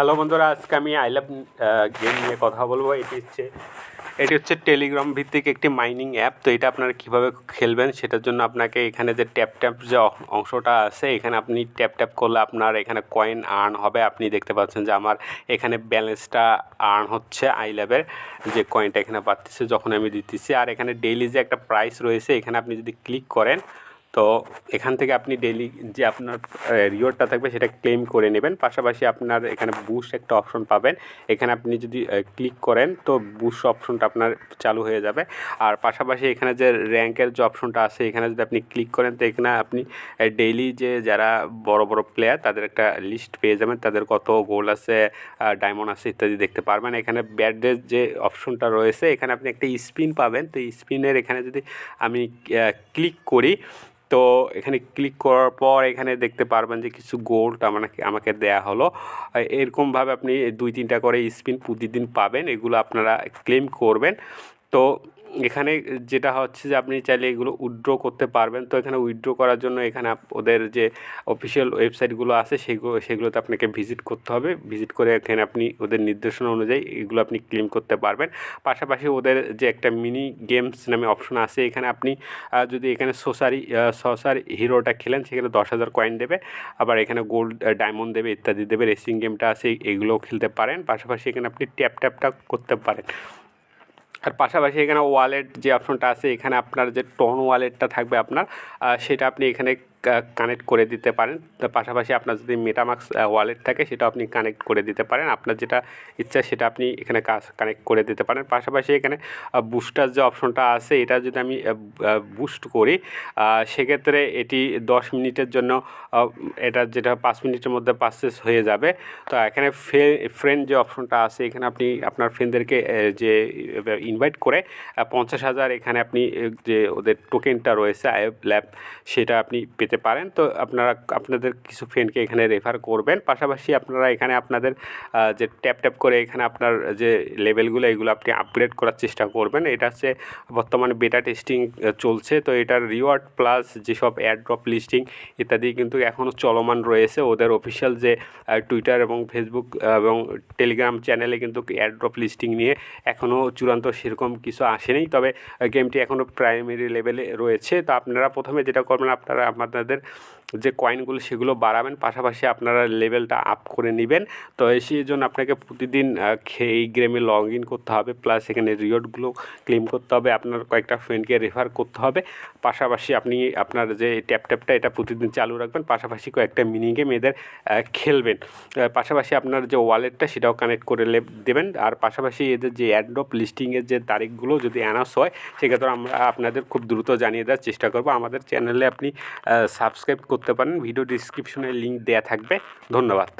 Hello বন্ধুরা, আজকে আমি আই লাভ গেম নিয়ে কথা বলব। এটি হচ্ছে এটি হচ্ছে টেলিগ্রাম ভিত্তিক একটি মাইনিং অ্যাপ তো এটা আপনারা কীভাবে খেলবেন সেটার জন্য আপনাকে এখানে যে ট্যাপ ট্যাপ যে অংশটা আছে, এখানে আপনি ট্যাপ ট্যাপ করলে আপনার এখানে কয়েন আর্ন হবে। আপনি দেখতে পাচ্ছেন যে আমার এখানে ব্যালেন্সটা আর্ন হচ্ছে আই ল্যাবের যে কয়েনটা এখানে পাচ্ছি যখন আমি দিতেছি। আর এখানে ডেইলি যে একটা প্রাইস রয়েছে, এখানে আপনি যদি ক্লিক করেন তো এখান থেকে আপনি ডেলি যে আপনার রিওয়ার্ডটা থাকবে সেটা ক্লেম করে নেবেন। পাশাপাশি আপনার এখানে বুস্ট একটা অপশন পাবেন। এখানে আপনি যদি ক্লিক করেন তো বুস্ট অপশনটা আপনার চালু হয়ে যাবে। আর পাশাপাশি এখানে যে র্যাঙ্কের যে অপশনটা আছে, এখানে যদি আপনি ক্লিক করেন তো এখানে আপনি ডেইলি যে যারা বড় বড় প্লেয়ার তাদের একটা লিস্ট পেয়ে যাবেন। তাদের কত গোল আছে ডায়মন্ড আছে ইত্যাদি দেখতে পারবেন। এখানে ব্যাডের যে অপশনটা রয়েছে, এখানে আপনি একটা স্পিন পাবেন। তো স্পিনের এখানে যদি আমি ক্লিক করি তো এখানে ক্লিক করার পর এখানে দেখতে পারবেন যে কিছু গোল্ড আমাকে আমাকে দেয়া হলো। এরকমভাবে আপনি দুই তিনটা করে স্পিন প্রতিদিন পাবেন, এগুলো আপনারা ক্লেম করবেন। তো এখানে যেটা হচ্ছে যে আপনি চাইলে এগুলো উইথড্র করতে পারবেন। তো এখানে উইথড্র করার জন্য এখানে ওদের যে অফিসিয়াল ওয়েবসাইটগুলো আছে সেগুলো সেগুলোতে আপনাকে ভিজিট করতে হবে। ভিজিট করে এখানে আপনি ওদের নির্দেশনা অনুযায়ী এগুলো আপনি ক্লেম করতে পারবেন। পাশাপাশি ওদের যে একটা মিনি গেমস নামে অপশন আছে, এখানে আপনি যদি এখানে সোসারি সসার হিরোটা খেলেন, সেখানে দশ হাজার কয়েন দেবে। আবার এখানে গোল্ড ডায়মন্ড দেবে, ইত্যাদি দেবে। রেসিং গেমটা আছে, এগুলোও খেলতে পারেন। পাশাপাশি এখানে আপনি ট্যাপ ট্যাপটা করতে পারেন। আর পাশাপাশি এখানে ওয়ালেট যে অপশনটা আছে, এখানে আপনার যে টোন ওয়ালেটটা থাকবে আপনার সেটা আপনি এখানে কানেক্ট করে দিতে পারেন। পাশাপাশি আপনার যদি মেটামাক্স ওয়ালেট থাকে সেটা আপনি কানেক্ট করে দিতে পারেন। আপনার যেটা ইচ্ছা, সেটা আপনি এখানে কাজ কানেক্ট করে দিতে পারেন। পাশাপাশি এখানে বুস্টার যে অপশনটা আছে, এটা যদি আমি বুস্ট করি সেক্ষেত্রে এটি দশ মিনিটের জন্য এটা যেটা পাঁচ মিনিটের মধ্যে পারচেস হয়ে যাবে। তো এখানে ফ্রেন্ড যে অপশনটা আছে, এখানে আপনি, আপনার ফ্রেন্ডদেরকে যে ইনভাইট করে পঞ্চাশ হাজার এখানে আপনি যে, ওদের টোকেনটা রয়েছে ল্যাব সেটা আপনি পেতে পারেন। তো আপনারা আপনাদের কিছু ফ্রেন্ডকে এখানে রেফার করবেন। পাশাপাশি আপনারা এখানে আপনাদের যে ট্যাপ ট্যাপ করে এখানে আপনার যে লেভেলগুলো এগুলো আপনি আপগ্রেড করার চেষ্টা করবেন। এটা হচ্ছে বর্তমানে বেটা টেস্টিং চলছে। তো এটার রিওয়ার্ড প্লাস যেসব ড্রপ লিস্টিং ইত্যাদি কিন্তু এখনও চলমান রয়েছে। ওদের অফিসিয়াল যে টুইটার এবং ফেসবুক এবং টেলিগ্রাম চ্যানেলে কিন্তু ড্রপ লিস্টিং নিয়ে এখনও চূড়ান্ত সেরকম কিছু আসেনি। তবে গেমটি এখনও প্রাইমারি লেভেলে রয়েছে। তো আপনারা প্রথমে যেটা করবেন, আপনারা আপনাদের যে কয়েনগুলো সেগুলো বাড়াবেন, পাশাপাশি আপনারা লেভেলটা আপ করে নেবেন। তো সেই জন্য আপনাকে প্রতিদিন এই গেমে লগ ইন করতে হবে প্লাস এখানে রিওয়ার্ডগুলো ক্লেম করতে হবে, আপনার কয়েকটা ফ্রেন্ডকে রেফার করতে হবে। পাশাপাশি আপনি আপনার যে ট্যাপ ট্যাপটা এটা প্রতিদিন চালু রাখবেন, পাশাপাশি কয়েকটা মিনি গেম এদের খেলবেন। পাশাপাশি আপনার যে ওয়ালেটটা সেটাও কানেক্ট করে দেবেন। আর পাশাপাশি এদের যে অ্যাড্রপ লিস্টিংয়ের যে তারিখগুলো যদি অ্যানাউন্স হয়, সেক্ষেত্রে আমরা আপনাদের খুব দ্রুত জানিয়ে দেওয়ার চেষ্টা করব। আমাদের চ্যানেলে আপনি সাবস্ক্রাইব করতে পারেন। ভিডিও ডিসক্রিপশনে লিঙ্ক দেওয়া থাকবে। ধন্যবাদ।